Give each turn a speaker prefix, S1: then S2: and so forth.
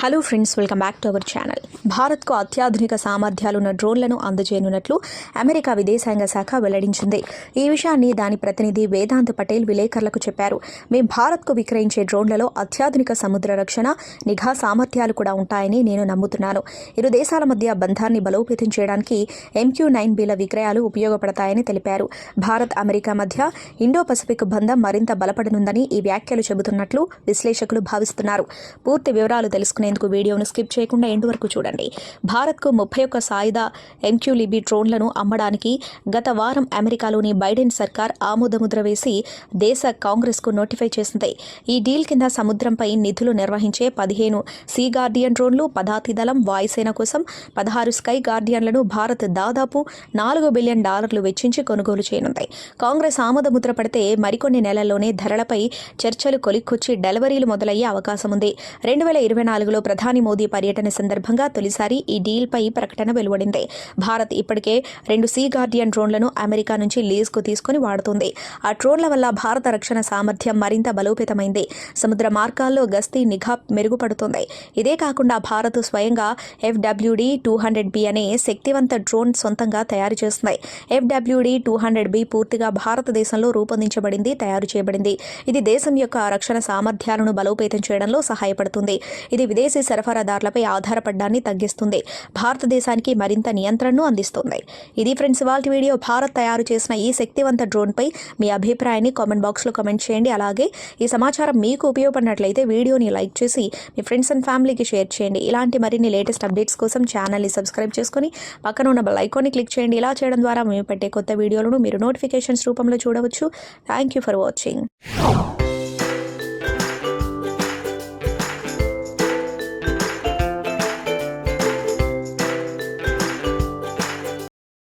S1: Hello friends welcome back to our channel భారత్కు అత్యాధునిక సామర్థ్యాలున్న డ్రోన్లను అందజేయనున్నట్లు America విదేశాంగ శాఖ వెల్లడించింది ఈ విషయాన్ని దాని ప్రతినిధి వేదాంత్ పటేల్ విలేకరులకు చెప్పారు మేం భారత్కు విక్రయించే డ్రోన్లలో అత్యాధునిక సముద్ర రక్షణ నిఘా సామర్థ్యాలు కూడా ఉంటాయని నేను నమ్ముతున్నాను ఇరు దేశాల మధ్య బంధాన్ని బలోపేతం చేయడానికి ఎంక్యూ నైన్ బిల విక్రయాలు ఉపయోగపడతాయని తెలిపారు భారత్ అమెరికా మధ్య ఇండో పసిఫిక్ బంధం మరింత బలపడనుందని ఈ వ్యాఖ్యలు చెబుతున్నట్లు విశ్లేషకులు భావిస్తున్నారు పూర్తి వివరాలు తెలుసుకునే తెలుసుకునేందుకు వీడియోను స్కిప్ చేయకుండా ఎండు వరకు చూడండి. భారత్కు ముప్పై ఒక్క సాయుధ ఎంక్యూలిబి డ్రోన్లను అమ్మడానికి గత వారం అమెరికాలోని బైడెన్ సర్కార్ ఆమోదముద్ర వేసి దేశ కాంగ్రెస్కు నోటిఫై చేసింది. ఈ డీల్ కింద సముద్రంపై నిధులు నిర్వహించే పదిహేను సీ గార్డియన్ డ్రోన్లు పదాతి దళం వాయుసేన కోసం పదహారు స్కై గార్డియన్లను భారత్ దాదాపు నాలుగు బిలియన్ డాలర్లు వెచ్చించి కొనుగోలు చేయనుంది. కాంగ్రెస్ ఆమోదముద్ర పడితే మరికొన్ని నెలల్లోనే ధరలపై చర్చలు కొలిక్కొచ్చి డెలివరీలు మొదలయ్యే అవకాశం ఉంది రెండు వేల ఇరవై నాలుగులో ప్రధాని మోదీ పర్యటన సందర్భంగా తొలిసారి ఈ డీల్పై ప్రకటన వెలువడింది. భారత్ ఇప్పటికే రెండు సీ గార్డియన్ డ్రోన్లను అమెరికా నుంచి లీజ్కు తీసుకుని వాడుతుంది. ఆ డ్రోన్ల వల్ల భారత రక్షణ సామర్థ్యం మరింత బలోపేతమైంది. సముద్ర మార్గాల్లో గస్తీ నిఘా మెరుగుపడుతుంది. ఇదే కాకుండా భారత్ స్వయంగా ఎఫ్డబ్ల్యూడి టూ హండ్రెడ్ బి అనే శక్తివంత డ్రోన్ సొంతంగా తయారు చేస్తుంది. ఎఫ్డబ్ల్యూడి టూ హండ్రెడ్ బి పూర్తిగా భారతదేశంలో రూపొందించబడింది తయారు చేయబడింది. ఇది దేశం యొక్క రక్షణ సామర్థ్యాలను బలోపేతం చేయడంలో సహాయపడుతుంది. ఇది విదేశీ సరఫరాదారులపై ఆధారపడడాన్ని తగ్గిస్తుంది. భారతదేశానికి మరింత నియంత్రణను అందిస్తుంది. ఇది ఫ్రెండ్స్ ఇవాళ వీడియో భారత్ తయారు చేసిన ఈ శక్తివంత డ్రోన్పై మీ అభిప్రాయాన్ని కామెంట్ బాక్స్లో కామెంట్ చేయండి. అలాగే ఈ సమాచారం మీకు ఉపయోగపడినట్లయితే వీడియోని లైక్ చేసి మీ ఫ్రెండ్స్ అండ్ ఫ్యామిలీకి షేర్ చేయండి. ఇలాంటి మరిన్ని లేటెస్ట్ అప్డేట్స్ కోసం ఛానల్ని సబ్స్క్రైబ్ చేసుకొని పక్కన ఉన్న బెల్ ఐకాన్ని క్లిక్ చేయండి. ఇలా చేయడం ద్వారా మేము పెట్టే కొత్త వీడియోలను మీరు నోటిఫికేషన్స్ రూపంలో చూడవచ్చు. Thank you for watching.